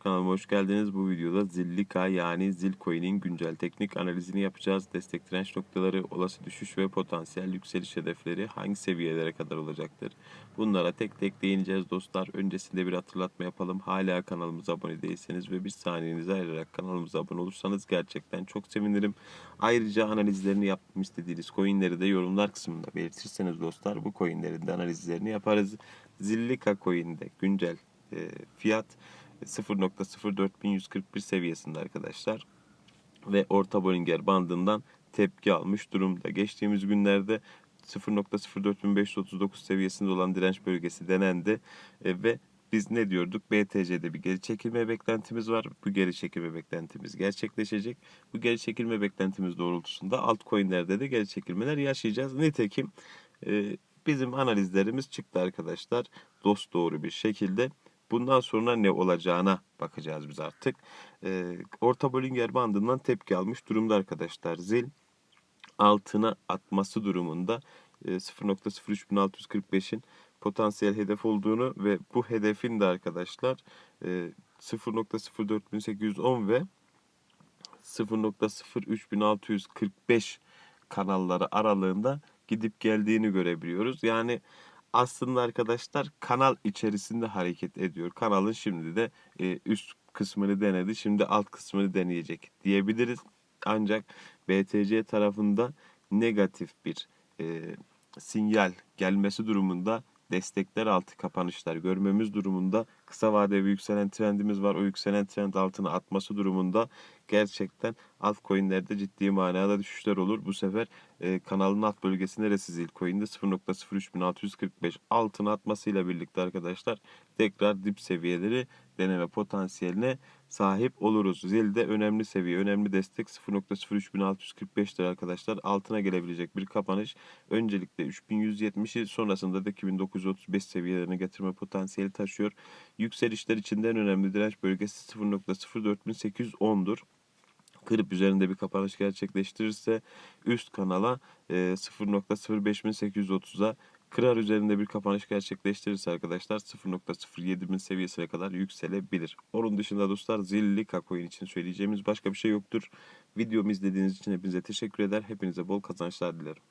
kanalıma hoş geldiniz. Bu videoda Zillika yani Zilcoin'in güncel teknik analizini yapacağız. Destek direnç noktaları, olası düşüş ve potansiyel yükseliş hedefleri hangi seviyelere kadar olacaktır? Bunlara tek tek değineceğiz dostlar. Öncesinde bir hatırlatma yapalım. Hala kanalımıza abone değilseniz ve bir saniyenizi ayırarak kanalımıza abone olursanız gerçekten çok sevinirim. Ayrıca analizlerini yapmamı istediğiniz coinleri de yorumlar kısmında belirtirseniz dostlar bu coinlerin de analizlerini yaparız. Zillika coin'de güncel fiyat 0.04141 seviyesinde arkadaşlar. Ve orta Bollinger bandından tepki almış durumda. Geçtiğimiz günlerde 0.04539 seviyesinde olan direnç bölgesi denendi E, ve biz ne diyorduk? BTC'de bir geri çekilme beklentimiz var. Bu geri çekilme beklentimiz gerçekleşecek. Bu geri çekilme beklentimiz doğrultusunda altcoin'lerde de geri çekilmeler yaşayacağız. Nitekim e, bizim analizlerimiz çıktı arkadaşlar. Dost doğru bir şekilde. Bundan sonra ne olacağına bakacağız biz artık. E, orta Bollinger bandından tepki almış durumda arkadaşlar. Zil altına atması durumunda e, 0.03645'in potansiyel hedef olduğunu ve bu hedefin de arkadaşlar e, 0.04810 ve 0.03645 kanalları aralığında gidip geldiğini görebiliyoruz. Yani aslında arkadaşlar kanal içerisinde hareket ediyor. Kanalın şimdi de e, üst kısmını denedi. Şimdi alt kısmını deneyecek diyebiliriz. Ancak BTC tarafında negatif bir e, sinyal gelmesi durumunda destekler altı kapanışlar görmemiz durumunda kısa vadeli yükselen trendimiz var. O yükselen trend altına atması durumunda gerçekten altcoin'lerde ciddi manada düşüşler olur. Bu sefer e, kanalın alt bölgesi neresi Zilcoin'de 0.03645 altına atmasıyla birlikte arkadaşlar tekrar dip seviyeleri deneme potansiyeline sahip oluruz. Zil'de önemli seviye, önemli destek 0.03645'tir arkadaşlar. Altına gelebilecek bir kapanış. Öncelikle 3170'i sonrasında da 2935 seviyelerine getirme potansiyeli taşıyor. Yükselişler için de en önemli direnç bölgesi 0.04810'dur kırıp üzerinde bir kapanış gerçekleştirirse üst kanala e, 0.05830'a kırar üzerinde bir kapanış gerçekleştirirse arkadaşlar 0.07000 seviyesine kadar yükselebilir. Onun dışında dostlar zilli kakoin için söyleyeceğimiz başka bir şey yoktur. Videomu izlediğiniz için hepinize teşekkür eder. Hepinize bol kazançlar dilerim.